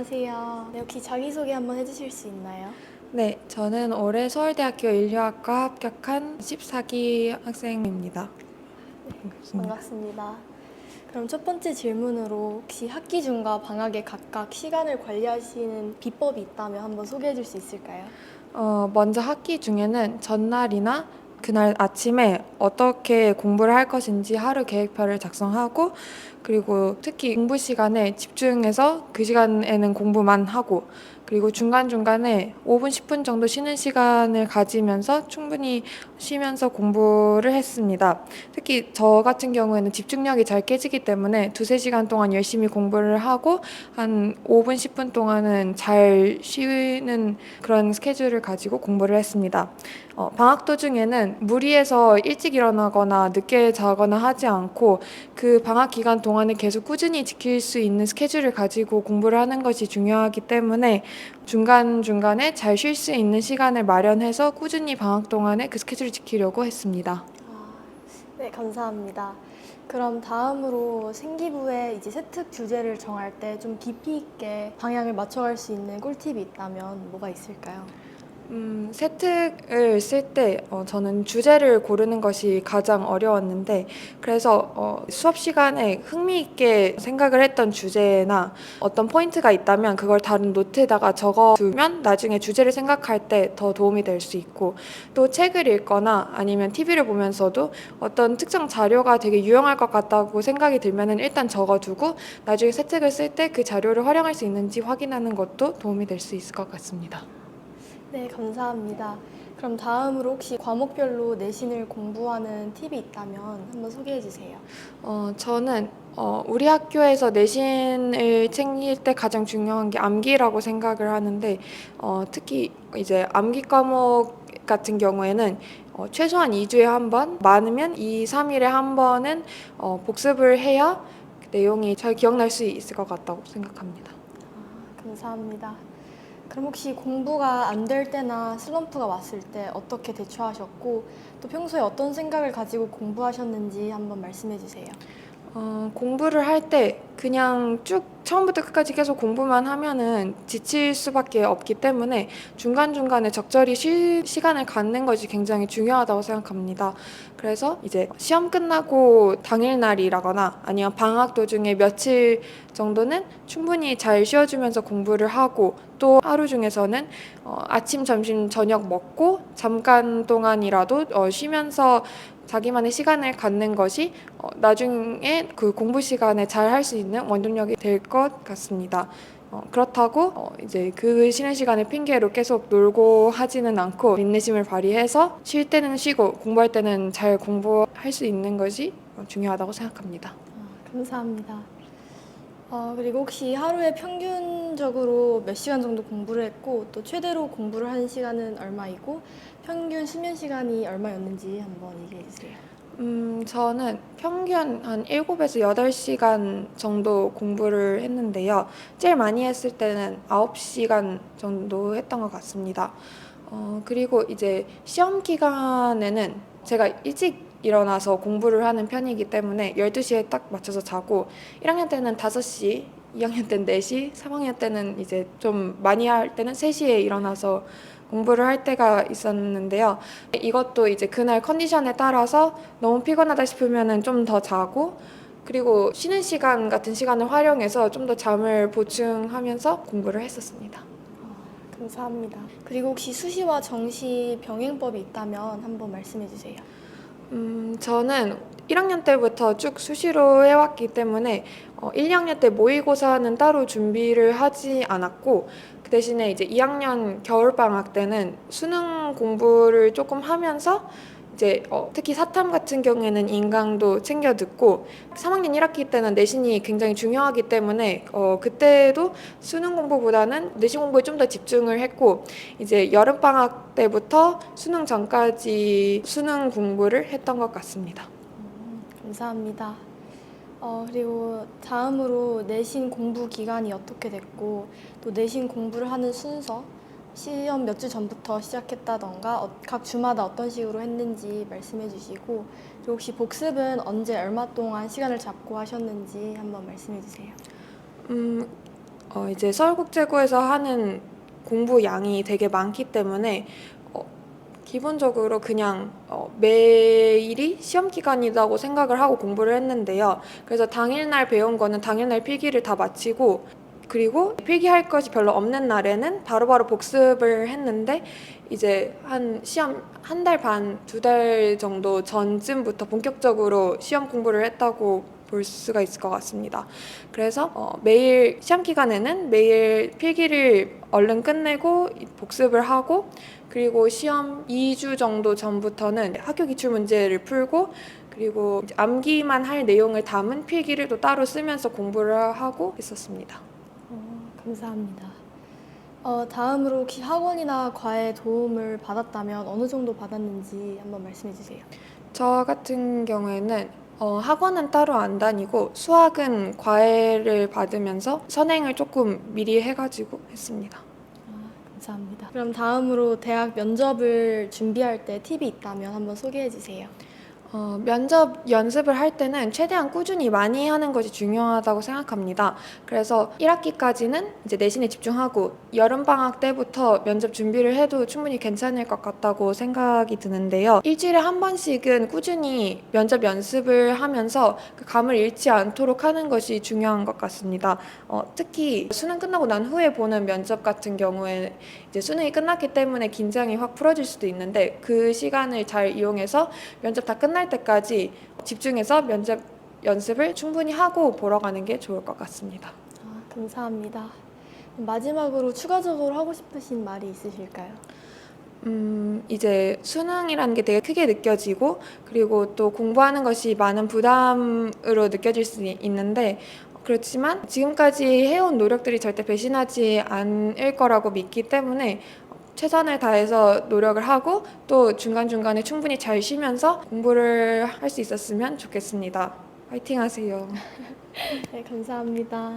안녕하세요. 네, 혹시 자기소개 한번 해주실 수 있나요? 네, 저는 올해 서울대학교 인류학과 합격한 14기 학생입니다. 반갑습니다. 반갑습니다. 그럼 첫 번째 질문으로 혹시 학기 중과 방학에 각각 시간을 관리하시는 비법이 있다면 한번 소개해 줄 수 있을까요? 어, 먼저 학기 중에는 전날이나 그날 아침에 어떻게 공부를 할 것인지 하루 계획표를 작성하고 그리고 특히 공부 시간에 집중해서 그 시간에는 공부만 하고 그리고 중간중간에 5분, 10분 정도 쉬는 시간을 가지면서 충분히 쉬면서 공부를 했습니다. 특히 저 같은 경우에는 집중력이 잘 깨지기 때문에 두세 시간 동안 열심히 공부를 하고 한 5분, 10분 동안은 잘 쉬는 그런 스케줄을 가지고 공부를 했습니다. 어, 방학 도중에는 무리해서 일찍 일어나거나 늦게 자거나 하지 않고 그 방학 기간 동안에 계속 꾸준히 지킬 수 있는 스케줄을 가지고 공부를 하는 것이 중요하기 때문에 중간중간에 잘 쉴 수 있는 시간을 마련해서 꾸준히 방학 동안에 그 스케줄을 지키려고 했습니다. 아, 네, 감사합니다. 그럼 다음으로 생기부에 이제 세특 주제를 정할 때 좀 깊이 있게 방향을 맞춰갈 수 있는 꿀팁이 있다면 뭐가 있을까요? 음, 세특을 쓸때 어, 저는 주제를 고르는 것이 가장 어려웠는데 그래서 어, 수업 시간에 흥미있게 생각을 했던 주제나 어떤 포인트가 있다면 그걸 다른 노트에다가 적어두면 나중에 주제를 생각할 때 더 도움이 될 수 있고 또 책을 읽거나 아니면 TV를 보면서도 어떤 특정 자료가 되게 유용할 것 같다고 생각이 들면은 일단 적어두고 나중에 세특을 쓸 때 그 자료를 활용할 수 있는지 확인하는 것도 도움이 될 수 있을 것 같습니다. 네, 감사합니다. 그럼 다음으로 혹시 과목별로 내신을 공부하는 팁이 있다면 한번 소개해 주세요. 어, 저는 어, 우리 학교에서 내신을 챙길 때 가장 중요한 게 암기라고 생각을 하는데 어, 특히 이제 암기 과목 같은 경우에는 어, 최소한 2주에 한 번, 많으면 2, 3일에 한 번은 어, 복습을 해야 그 내용이 잘 기억날 수 있을 것 같다고 생각합니다. 감사합니다. 그럼 혹시 공부가 안 될 때나 슬럼프가 왔을 때 어떻게 대처하셨고 또 평소에 어떤 생각을 가지고 공부하셨는지 한번 말씀해 주세요. 어, 공부를 할 때 그냥 쭉 처음부터 끝까지 계속 공부만 하면은 지칠 수밖에 없기 때문에 중간중간에 적절히 쉴 시간을 갖는 것이 굉장히 중요하다고 생각합니다. 그래서 이제 시험 끝나고 당일날이라거나 아니면 방학 도중에 며칠 정도는 충분히 잘 쉬어주면서 공부를 하고 또 하루 중에서는 어, 아침, 점심, 저녁 먹고 잠깐 동안이라도 어, 쉬면서 자기만의 시간을 갖는 것이 어, 나중에 그 공부 시간에 잘 할 수 있는 원동력이 될 것 같습니다. 어, 그렇다고 어, 이제 그 쉬는 시간을 핑계로 계속 놀고 하지는 않고 인내심을 발휘해서 쉴 때는 쉬고 공부할 때는 잘 공부할 수 있는 것이 어, 중요하다고 생각합니다. 아, 감사합니다. 어, 그리고 혹시 하루에 평균 적으로 몇 시간 정도 공부를 했고 또 최대로 공부를 한 시간은 얼마이고 평균 수면 시간이 얼마였는지 한번 얘기해 주세요. 음, 저는 평균 한 7에서 8시간 정도 공부를 했는데요. 제일 많이 했을 때는 9시간 정도 했던 것 같습니다. 어, 그리고 이제 시험 기간에는 제가 일찍 일어나서 공부를 하는 편이기 때문에 12시에 딱 맞춰서 자고 1학년 때는 5시, 2학년 때는 4시, 3학년 때는 이제 좀 많이 할 때는 3시에 일어나서 공부를 할 때가 있었는데요. 이것도 이제 그날 컨디션에 따라서 너무 피곤하다 싶으면은 좀 더 자고 그리고 쉬는 시간 같은 시간을 활용해서 좀 더 잠을 보충하면서 공부를 했었습니다. 감사합니다. 그리고 혹시 수시와 정시 병행법이 있다면 한번 말씀해 주세요. 음, 저는 1학년 때부터 쭉 수시로 해왔기 때문에 어, 1, 2학년 때 모의고사는 따로 준비를 하지 않았고 그 대신에 이제 2학년 겨울방학 때는 수능 공부를 조금 하면서 이제 어, 특히 사탐 같은 경우에는 인강도 챙겨 듣고 3학년 1학기 때는 내신이 굉장히 중요하기 때문에 어, 그때도 수능 공부보다는 내신 공부에 좀 더 집중을 했고 이제 여름 방학 때부터 수능 전까지 수능 공부를 했던 것 같습니다. 감사합니다. 어, 그리고 다음으로 내신 공부 기간이 어떻게 됐고 또 내신 공부를 하는 순서 시험 몇 주 전부터 시작했다던가 어, 각 주마다 어떤 식으로 했는지 말씀해 주시고 혹시 복습은 언제 얼마 동안 시간을 잡고 하셨는지 한번 말씀해 주세요. 음, 어, 이제 서울국제고에서 하는 공부 양이 되게 많기 때문에 어, 기본적으로 그냥 어, 매일이 시험 기간이라고 생각을 하고 공부를 했는데요. 그래서 당일날 배운 거는 당일날 필기를 다 마치고 그리고 필기할 것이 별로 없는 날에는 바로바로 복습을 했는데 이제 한 시험 한 달 반, 두 달 정도 전쯤부터 본격적으로 시험 공부를 했다고 볼 수가 있을 것 같습니다. 그래서 어, 매일 시험 기간에는 매일 필기를 얼른 끝내고 복습을 하고 그리고 시험 2주 정도 전부터는 학교 기출 문제를 풀고 그리고 암기만 할 내용을 담은 필기를 또 따로 쓰면서 공부를 하고 있었습니다. 어, 감사합니다. 어, 다음으로 혹시 학원이나 과외 도움을 받았다면 어느 정도 받았는지 한번 말씀해 주세요. 저 같은 경우에는 어, 학원은 따로 안 다니고 수학은 과외를 받으면서 선행을 조금 미리 해가지고 했습니다. 아, 감사합니다. 그럼 다음으로 대학 면접을 준비할 때 팁이 있다면 한번 소개해 주세요. 어, 면접 연습을 할 때는 최대한 꾸준히 많이 하는 것이 중요하다고 생각합니다. 그래서 1학기까지는 이제 내신에 집중하고 여름 방학 때부터 면접 준비를 해도 충분히 괜찮을 것 같다고 생각이 드는데요. 일주일에 한 번씩은 꾸준히 면접 연습을 하면서 그 감을 잃지 않도록 하는 것이 중요한 것 같습니다. 어, 특히 수능 끝나고 난 후에 보는 면접 같은 경우에 이제 수능이 끝났기 때문에 긴장이 확 풀어질 수도 있는데 그 시간을 잘 이용해서 면접 다 끝날 때까지 집중해서 면접 연습을 충분히 하고 보러 가는 게 좋을 것 같습니다. 아, 감사합니다. 마지막으로 추가적으로 하고 싶으신 말이 있으실까요? 음, 이제 수능이라는 게 되게 크게 느껴지고 그리고 또 공부하는 것이 많은 부담으로 느껴질 수 있- 있는데 그렇지만 지금까지 해온 노력들이 절대 배신하지 않을 거라고 믿기 때문에 최선을 다해서 노력을 하고 또 중간중간에 충분히 잘 쉬면서 공부를 할 수 있었으면 좋겠습니다. 화이팅 하세요. 네, 감사합니다.